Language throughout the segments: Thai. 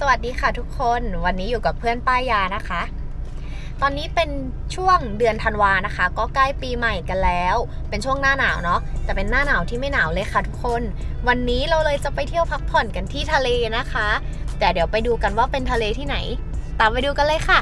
สวัสดีค่ะทุกคนวันนี้อยู่กับเพื่อนป้ายานะคะ ตอนนี้เป็นช่วงเดือนธันวานะคะ ก็ใกล้ปีใหม่กันแล้ว เป็นช่วงหน้าหนาวเนาะแต่เป็นหน้าหนาวที่ไม่หนาวเลยค่ะทุกคน วันนี้เราเลยจะไปเที่ยวพักผ่อนกันที่ทะเลนะคะ แต่เดี๋ยวไปดูกันว่าเป็นทะเลที่ไหน ตามไปดูกันเลยค่ะ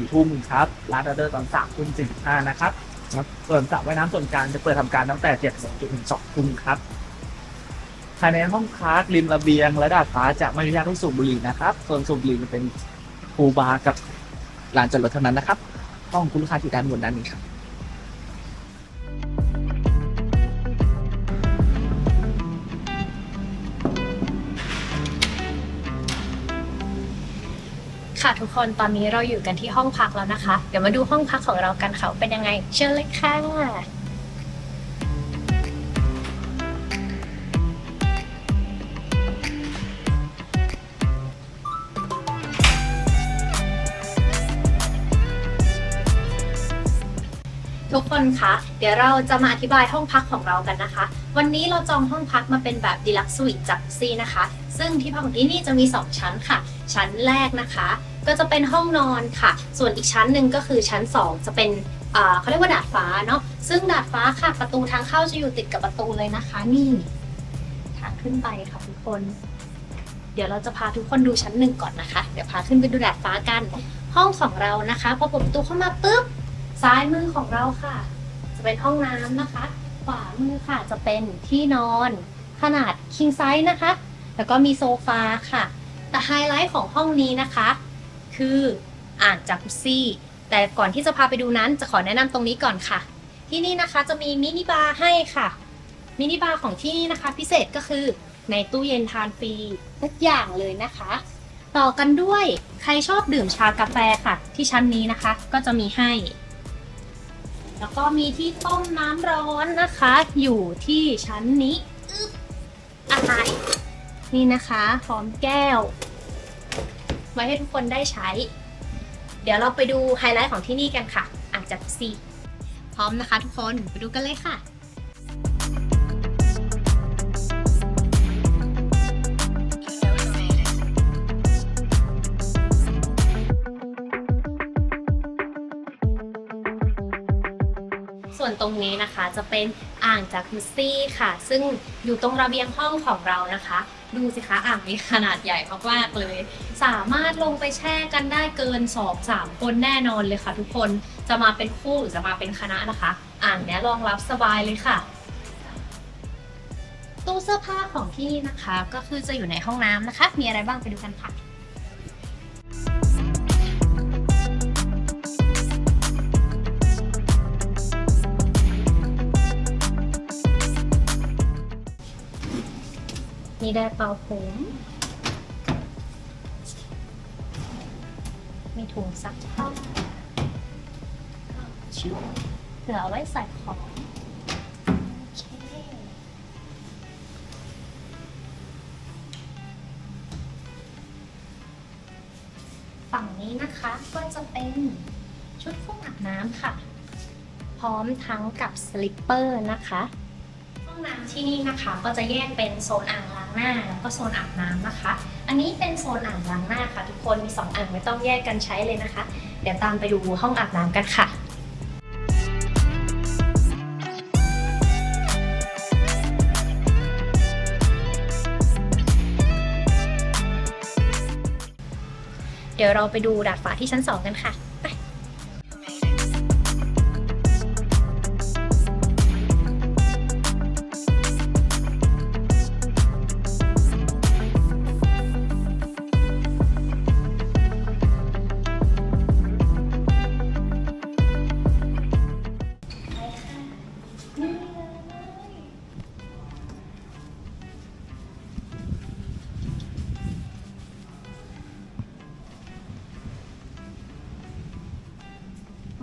สี่ทุ่มครับร้านออเดอร์ตอนสามทุ่มสี่ห้านะครับครับส่วนสระว่ายน้ำส่วนกลางจะเปิดทำการตั้งแต่เจ็ดโมงจนถึงสองทุ่มครับภายในห้องพักริมระเบียง และดาดฟ้าจะไม่อนุญาตให้สูบบุหรี่นะครับส่วนสูบบุหรี่จะเป็นพูลบาร์กับลานจอดรถเท่านั้นนะครับ ห้องคุณลูกค้าที่ด้านบนด้านนี้ครับ ค่ะทุกคนตอนนี้เราอยู่กันที่ห้องพักแล้วนะคะ เดี๋ยวมาดูห้องพักของเรากันค่ะว่าเป็นยังไง เชิญเลยค่ะทุกคนคะเดี๋ยวเราจะมาอธิบายห้องพักของเรากันนะคะ วันนี้เราจองห้องพักมาเป็นแบบดีลักซ์สวีทจากซีนะคะ ซึ่งที่พักของที่นี่จะมี 2 ชั้นค่ะ ชั้นแรกนะคะ ก็จะเป็นห้องนอนค่ะ ส่วนอีกชั้นหนึ่งก็คือชั้น 2 จะเป็นเขาเรียกว่าดาดฟ้าเนาะซึ่งดาดฟ้าค่ะประตูทางเข้าจะอยู่ติดกับประตูเลยนะคะ นี่ทางขึ้นไปค่ะทุกคน เดี๋ยวเราจะพาทุกคนดูชั้นหนึ่งก่อนนะคะ เดี๋ยวพาขึ้นไปดูดาดฟ้ากัน ห้องของเรานะคะพอเปิดประตูเข้ามาปุ๊บซ้ายมือของเราค่ะ จะเป็นห้องน้ำนะคะ ขวามือค่ะจะเป็นที่นอนขนาด king size นะคะ แล้วก็มีโซฟาค่ะ แต่ไฮไลท์ของห้องนี้นะคะ คืออ่างจากุซซี่ แต่ก่อนที่จะพาไปดูนั้นจะขอแนะนำตรงนี้ก่อนค่ะ ที่นี่นะคะจะมีมินิบาร์ให้ค่ะ มินิบาร์ของที่นี่นะคะ พิเศษก็คือในตู้เย็นทานฟรีทุกอย่างเลยนะคะ ต่อกันด้วยใครชอบดื่มชากาแฟค่ะ ที่ชั้นนี้นะคะก็จะมีให้ แล้วก็มีที่ต้มน้ำร้อนนะคะ อยู่ที่ชั้นนี้อึ๊บอะไรนี่นะคะพร้อมแก้ว ไว้ให้ทุกคนได้ใช้ เดี๋ยวเราไปดูไฮไลท์ของที่นี่กันค่ะอ่างจากซีพร้อมนะคะทุกคนไปดูกันเลยค่ะส่วนตรงนี้นะคะจะเป็นอ่างจากุซซี่ค่ะ ซึ่งอยู่ตรงระเบียงห้องของเรานะคะ ดูสิคะอ่างนี้ขนาดใหญ่มากๆเลย สามารถลงไปแช่กันได้เกิน 2-3 คนแน่นอนเลยค่ะทุกคนจะมาเป็นคู่หรือจะมาเป็นคณะนะคะ อ่างนี้รองรับสบายเลยค่ะ ตู้เสื้อผ้าของที่นี่นะคะ ก็คือจะอยู่ในห้องน้ำนะคะ มีอะไรบ้างไปดูกันค่ะ มีไดร์เป่าผมมีถุงซักผ้าเผื่อเอาไว้ใส่ของ ฝั่งนี้นะคะก็จะเป็นชุดเครื่องอาบน้ำค่ะ พร้อมทั้งกับสลิปเปอร์นะคะ ห้องน้ำที่นี่นะคะก็จะแยกเป็นโซนอ่างล้าง หน้าแล้วก็โซนอาบน้ำนะคะ อันนี้เป็นโซนอ่างล้างหน้าค่ะทุกคนมีสองอ่างไม่ต้องแยกกันใช้เลยนะคะ เดี๋ยวตามไปดูห้องอาบน้ำกันค่ะเดี๋ยวเราไปดูดาดฟ้าที่ชั้น 2 กันค่ะ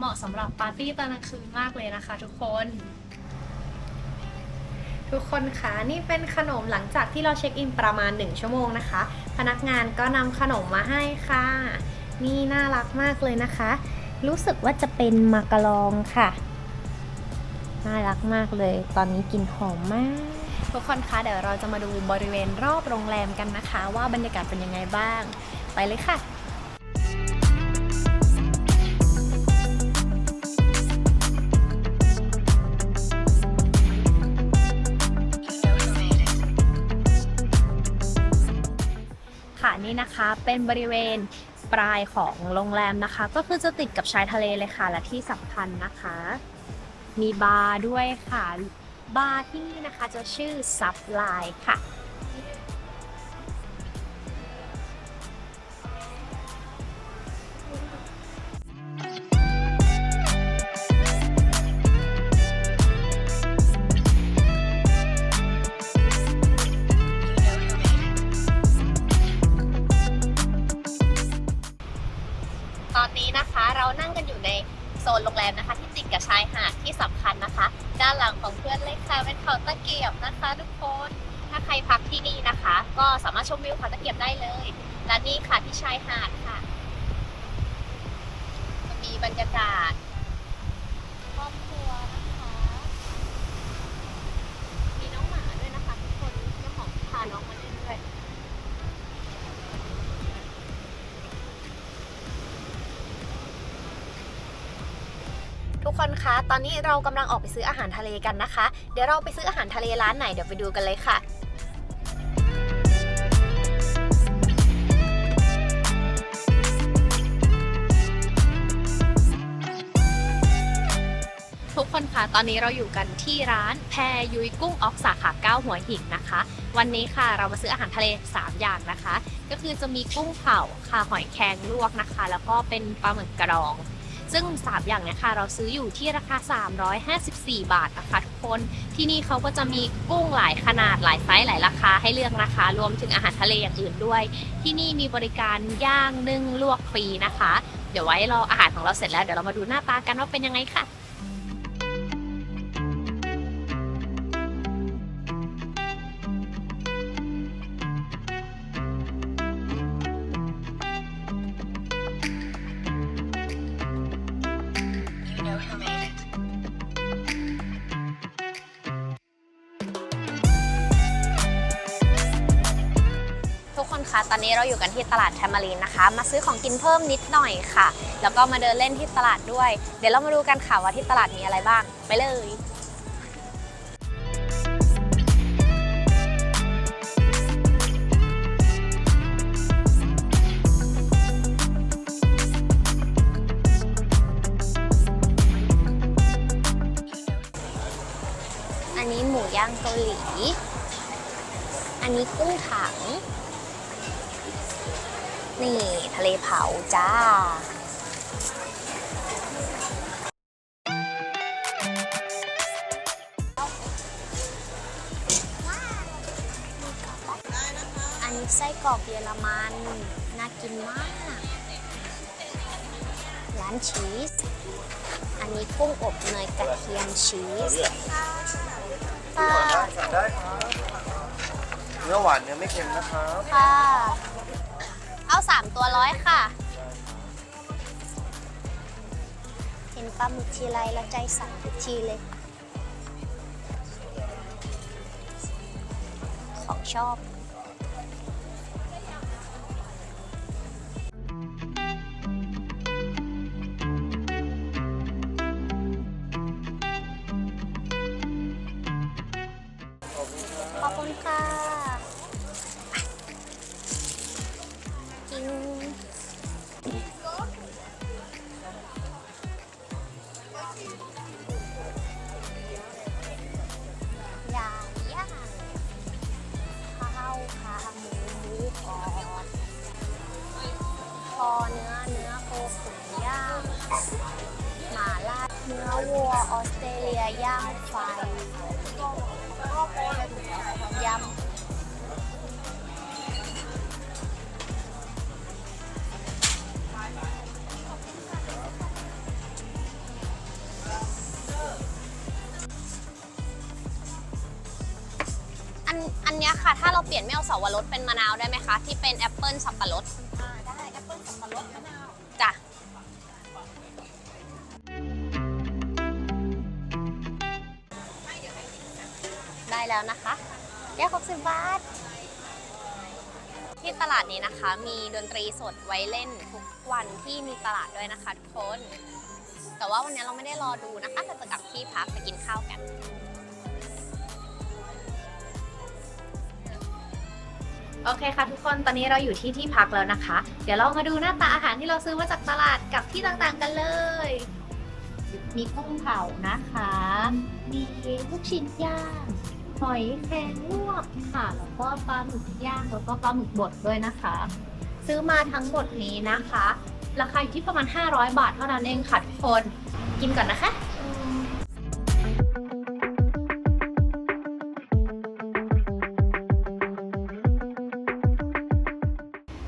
ไปสำหรับปาร์ตี้ตอนกลางคืนมากเลยนะคะ ทุกคน ทุกคนคะนี่เป็นขนมหลังจากที่เราเช็คอินประมาณ 1 ชั่วโมงนะคะ พนักงานก็นำขนมมาให้ค่ะ นี่น่ารักมากเลยนะคะ รู้สึกว่าจะเป็นมากะลองค่ะน่ารักมากเลย ตอนนี้กลิ่นหอมมากทุกคนคะเดี๋ยวเราจะมาดูบริเวณรอบโรงแรมกันนะคะ ว่าบรรยากาศเป็นยังไงบ้าง ไปเลยค่ะ นี่นะคะ เป็นบริเวณปลายของโรงแรมนะคะ ก็คือจะติดกับชายทะเลเลยค่ะ และที่สำคัญนะคะ มีบาร์ด้วยค่ะ บาร์ที่นี่นะคะจะชื่อซับไลน์ค่ะ ด้านหลังของเพื่อนเลยค่ะเป็นเขาตะเกียบนะคะทุกคน ถ้าใครพักที่นี่นะคะ ก็สามารถชมวิวเขาตะเกียบได้เลย และนี่ค่ะที่ชายหาดค่ะจะมีบรรยากาศครอบครัวนะคะ มีน้องหมาด้วยนะคะ ทุกคนเจ้าของพาน้องมา คนคะ ตอนนี้เรากำลังออกไปซื้ออาหารทะเลกันนะคะ เดี๋ยวเราไปซื้ออาหารทะเลร้านไหนเดี๋ยวไปดูกันเลยค่ะทุกคนคะตอนนี้เราอยู่กันที่ร้านแพยุยกุ้งออกสาขา9หัวหินนะคะ วันนี้ค่ะเรามาซื้ออาหารทะเล 3 อย่างนะคะ ก็คือจะมีกุ้งเผาค่ะหอยแครงลวกนะคะ แล้วก็เป็นปลาหมึกกระดอง ซึ่ง 3 อย่างเนี้ยค่ะเราซื้ออยู่ที่ราคา 354 บาทนะคะทุกคนที่นี่เขาก็จะมีกุ้งหลายขนาดหลายไซส์หลายราคาให้เลือกนะคะ รวมถึงอาหารทะเลอย่างอื่นด้วย ที่นี่มีบริการย่างนึ่งลวกฟรีนะคะ เดี๋ยวไว้รออาหารของเราเสร็จแล้วเดี๋ยวเรามาดูหน้าตากันว่าเป็นยังไงค่ะ ตอนนี้เราอยู่กันที่ตลาดแทมมารีนนะคะ มาซื้อของกินเพิ่มนิดหน่อยค่ะ แล้วก็มาเดินเล่นที่ตลาดด้วย เดี๋ยวเรามาดูกันค่ะว่าที่ตลาดมีอะไรบ้าง ไปเลยอันนี้หมูย่างเกาหลี อันนี้กุ้งถัง นี่ทะเลเผาจ้าอันนี้ไส้กรอกเยอรมัน น่ากินมาก ร้านชีส อันนี้กุ้งอบเนยกระเทียมชีสค่ะ ได้ครับเนื้อหวานเนื้อไม่เค็มนะครับค่ะ ตัวร้อยค่ะ เห็นปลาหมึกทีไรแล้วใจสั่นทุกทีเลย ของชอบ ออสเตรเลียย่างไฟยำอันอันเนี้ยค่ะ ถ้าเราเปลี่ยนไม่เอาสวรสเป็นมะนาวได้ไหมคะ ที่เป็นแอปเปิลสับปะรด นะคะแก้ว60บาท ที่ตลาดนี้นะคะ มีดนตรีสดไว้เล่นทุกวันที่มีตลาดด้วยนะคะทุกคน แต่ว่าวันนี้เราไม่ได้รอดูนะคะเราจะกลับที่พักไปกินข้าวกันโอเคค่ะทุกคน ตอนนี้เราอยู่ที่ที่พักแล้วนะคะ เดี๋ยวเรามาดูหน้าตาอาหารที่เราซื้อมาจากตลาดกับที่ต่างๆกันเลย มีกุ้งเผานะคะ มีลูกชิ้นย่าง หอยแครงลวกค่ะ แล้วก็ปลาหมึกย่างแล้วก็ปลาหมึกบดด้วยนะคะ ซื้อมาทั้งหมดนี้นะคะ ราคาอยู่ที่ประมาณ 500 บาทเท่านั้นเองค่ะทุกคนกินก่อนนะคะ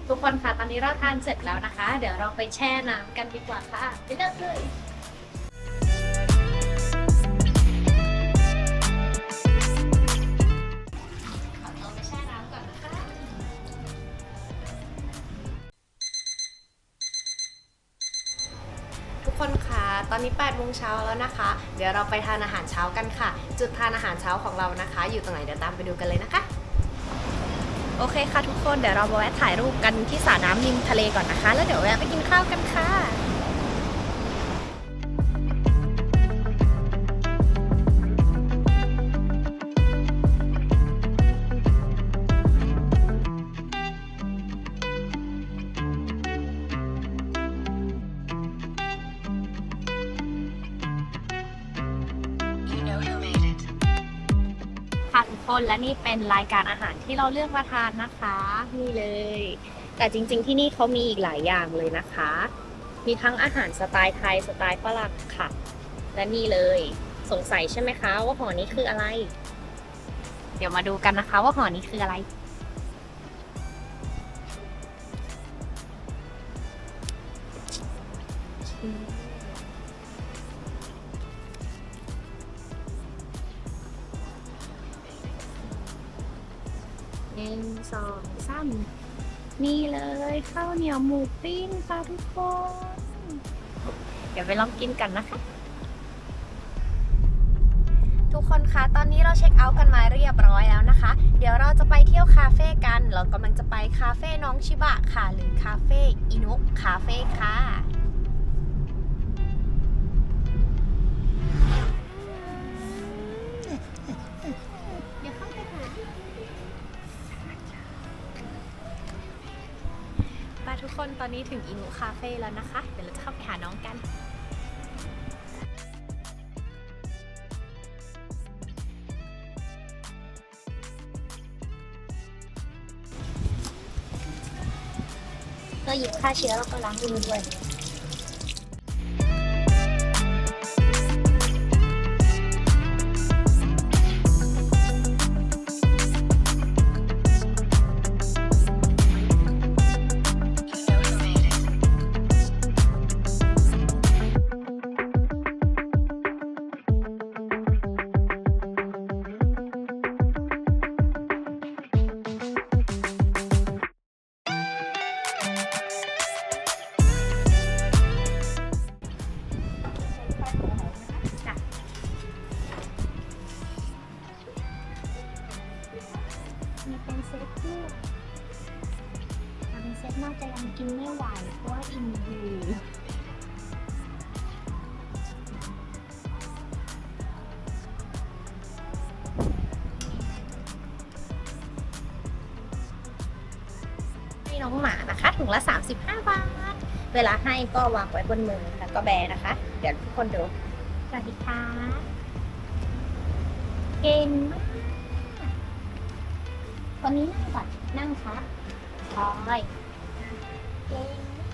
ทุกคนค่ะตอนนี้เราทานเสร็จแล้วนะคะ เดี๋ยวเราไปแช่น้ำกันดีกว่าค่ะไปเริ่มเลย อนนี้8โมงเช้าแล้วนะคะ เดี๋ยวเราไปทานอาหารเช้ากันค่ะ จุดทานอาหารเช้าของเรานะคะ อยู่ตรงไหนเดี๋ยวตามไปดูกันเลยนะคะ โอเคค่ะทุกคนเดี๋ยวเรามาแวะถ่ายรูปกันที่สระน้ำริมทะเลก่อนนะคะ แล้วเดี๋ยวแวะไปกินข้าวกันค่ะ และนี่เป็นรายการอาหารที่เราเลือกมาทานนะคะนี่เลย แต่จริง ๆ ที่นี่เขามีอีกหลายอย่างเลยนะคะ มีทั้งอาหารสไตล์ไทยสไตล์ฝรั่งค่ะ และนี่เลยสงสัยใช่ไหมคะ ว่าห่อนี้คืออะไร เดี๋ยวมาดูกันนะคะ ว่าห่อนี้คืออะไร งสองสามนี่เลยข้าวเหนียวหมูปิ้งค่ะทุกคน เดี๋ยวไปลองกินกันนะคะ ทุกคนคะ ตอนนี้เราเช็คเอาท์กันมาเรียบร้อยแล้วนะคะ เดี๋ยวเราจะไปเที่ยวคาเฟ่กัน เรากำลังจะไปคาเฟ่น้องชิบะค่ะ หรือคาเฟ่อินุคาเฟ่ค่ะ ตอนนี้ถึงอินุคาเฟ่แล้วนะคะ เดี๋ยวเราจะเข้าไปหาน้องกัน ก็หยิบฆ่าเชื้อแล้วก็ล้างมือด้วย ให้ก็วางไว้บนมือแล้วก็แบนะคะ เดี๋ยวทุกคนดู สวัสดีค่ะ เก่งมากคนนี้นั่งก่อนนั่งครับคอยเก่งมาก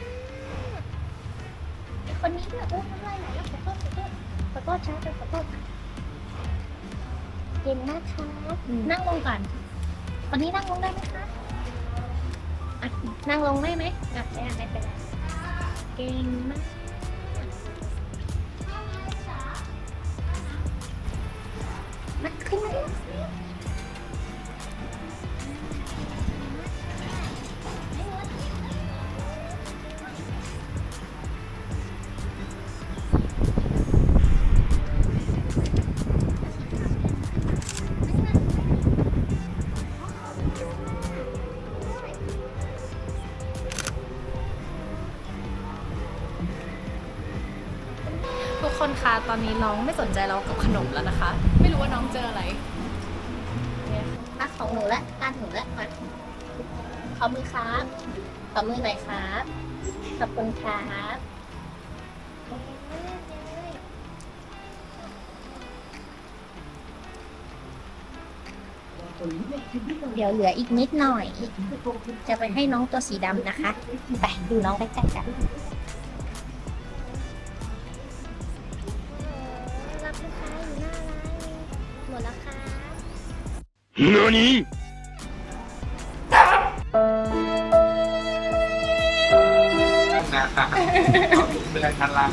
ไอ้คนนี้ด้วยโอ้ยน้ำลายไหลแล้วขอโทษขอโทษขอโทษช้าไปขอโทษเก่งมากครับนั่งลงก่อนคนนี้นั่งลงได้ไหมคะอะนั่งลงได้ไหมอะไม่ได้ไม่เป็นไร เก่ง ตอนนี้น้องไม่สนใจเรากับขนมแล้วนะคะ ไม่รู้ว่าน้องเจออะไรตักของหนูและตานหนูและมาขอมือครับขอมือหน่อยครับ ขอบคุณครับเดี๋ยวเหลืออีกนิดหน่อย จะไปให้น้องตัวสีดำนะคะ ไปดูน้องใกล้ๆกัน นะครับเป็นรายการล่าง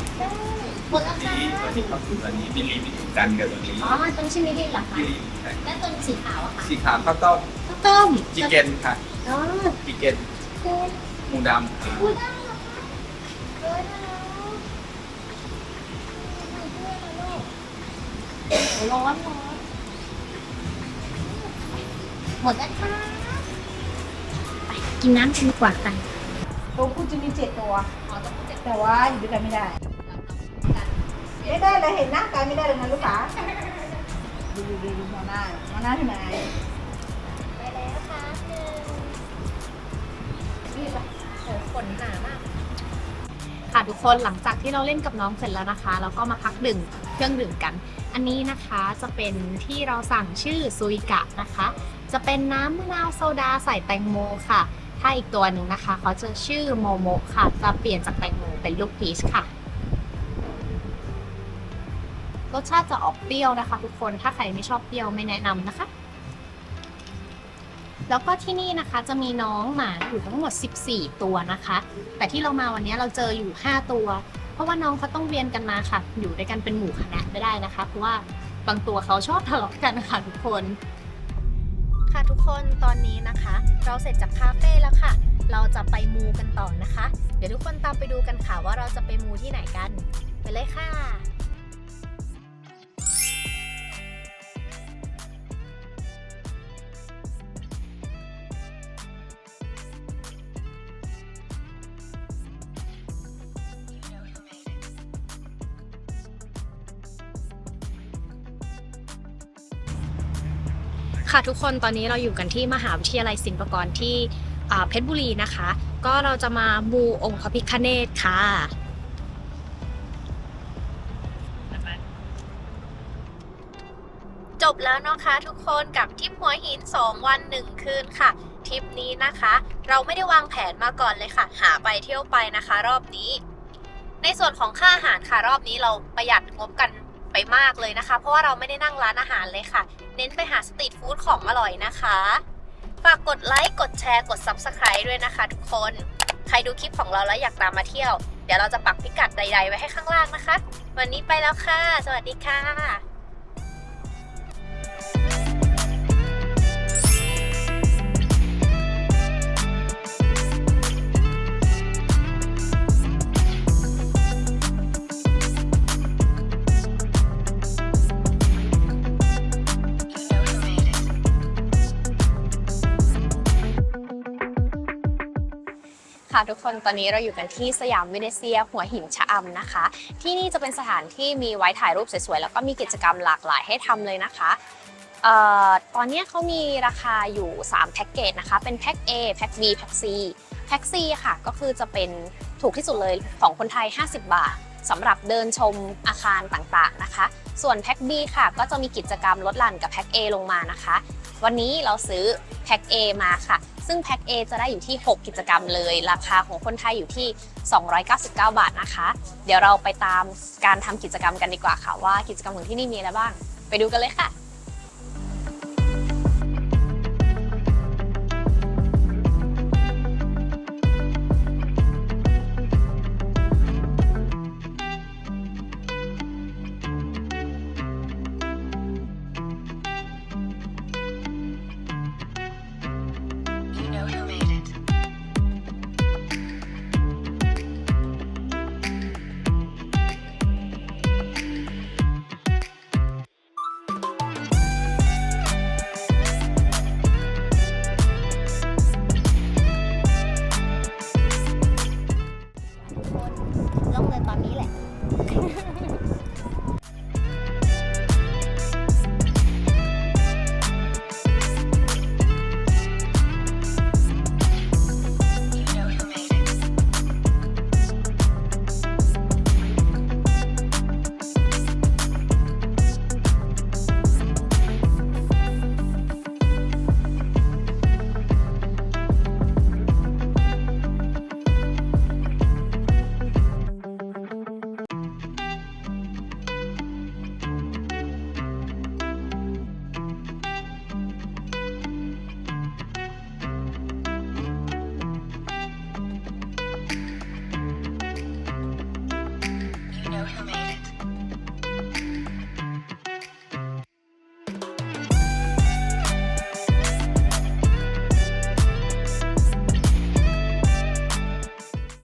หมดแล้วค่ะนี้ตัวนี้ก็คือตัวนี้มิลลิมิตกันกับตัวนี้อ๋อมันตรงชื่อนี้ได้เหรอคะมิลลิใช่และตัวสีขาวอะค่ะสีขาวข้าวต้มข้าวต้มจิเกนค่ะอ๋อจิเกนหมูดำค่ะพูดได้เหรอคะเกินแล้วร้อนร้อน หมดแล้วค่ะไปกินน้ำกันดีกว่ากันตัวผู้จะมีเจ็ดตัว อ๋อต้องเจ็บแต่ว่าอยู่ด้วยกันไม่ได้ ไม่ได้เลยเห็นหน้ากันไม่ได้เลยนะลูกค้าดูดูดูดูมองหน้ามองหน้าที่ไหนไปแล้วค่ะหนึ่งนี่แบบโหฝนหนามาก ค่ะทุกคนหลังจากที่เราเล่นกับน้องเสร็จแล้วนะคะ เราก็มาพักดื่มเครื่องดื่มกัน อันนี้นะคะจะเป็นที่เราสั่งชื่อซุยกะนะคะ จะเป็นน้ำมะนาวโซดาใส่แตงโมค่ะ ถ้าอีกตัวหนึ่งนะคะเขาจะชื่อโมโมค่ะ จะเปลี่ยนจากแตงโมเป็นลูกพีชค่ะรสชาติจะออกเปรี้ยวนะคะ ทุกคนถ้าใครไม่ชอบเปรี้ยวไม่แนะนำนะคะ แล้วก็ที่นี่นะคะจะมีน้องหมาอยู่ทั้งหมด 14 ตัวนะคะ แต่ที่เรามาวันนี้เราเจออยู่ 5 ตัว เพราะว่าน้องเขาต้องเวียนกันมาค่ะ อยู่ด้วยกันเป็นหมู่คณะไม่ได้นะคะ เพราะว่าบางตัวเขาชอบทะเลาะกันนะคะทุกคน ค่ะทุกคนตอนนี้นะคะ เราเสร็จจากคาเฟ่แล้วค่ะ เราจะไปมูกันต่อนะคะ เดี๋ยวทุกคนตามไปดูกันค่ะว่าเราจะไปมูที่ไหนกัน ไปเลยค่ะ ค่ะทุกคนตอนนี้เราอยู่กันที่มหาวิทยาลัยศิลปากรที่เพชรบุรีนะคะ ก็เราจะมาบูองค์พระพิฆเนศค่ะจบแล้วนะคะทุกคนกับทริปหัวหิน 2 วัน 1 คืนค่ะทริปนี้นะคะ เราไม่ได้วางแผนมาก่อนเลยค่ะ หาไปเที่ยวไปนะคะ รอบนี้ ในส่วนของค่าอาหารค่ะรอบนี้เราประหยัดงบกัน ไปมากเลยนะคะ เพราะว่าเราไม่ได้นั่งร้านอาหารเลยค่ะ เน้นไปหาสตรีทฟู้ดของอร่อยนะคะฝากกดไลค์กดแชร์กด Subscribe ด้วยนะคะทุกคน ใครดูคลิปของเราแล้วอยากตามมาเที่ยว เดี๋ยวเราจะปักพิกัดใด ๆ ไว้ให้ข้างล่างนะคะ วันนี้ไปแล้วค่ะ สวัสดีค่ะ ค่ะทุกคนตอนนี้เราอยู่กันที่สยามเวเนเซีย หัวหินชะอำนะคะ ที่นี่จะเป็นสถานที่มีไว้ถ่ายรูปสวยๆ แล้วก็มีกิจกรรมหลากหลายให้ทำเลยนะคะออตอนนี้เขามีราคาอยู่ 3 แพ็กเกจนะคะ เป็นแพ็ก A แพ็ก B แพ็ก C แพ็ก C ค่ะก็คือจะเป็นถูกที่สุดเลยของคนไทย 50 บาทสำหรับเดินชมอาคารต่างๆนะคะ ส่วนแพ็ก B ค่ะ ก็จะมีกิจกรรมลดหลั่นกับแพ็ก A ลงมานะคะ วันนี้เราซื้อแพ็ก A มาค่ะ ซึ่งแพ็ก A จะได้อยู่ที่ 6 กิจกรรมเลย ราคาของคนไทยอยู่ที่ 299 บาทนะคะ เดี๋ยวเราไปตามการทำกิจกรรมกันดีกว่าค่ะ ว่ากิจกรรมของที่นี่มีอะไรบ้าง ไปดูกันเลยค่ะ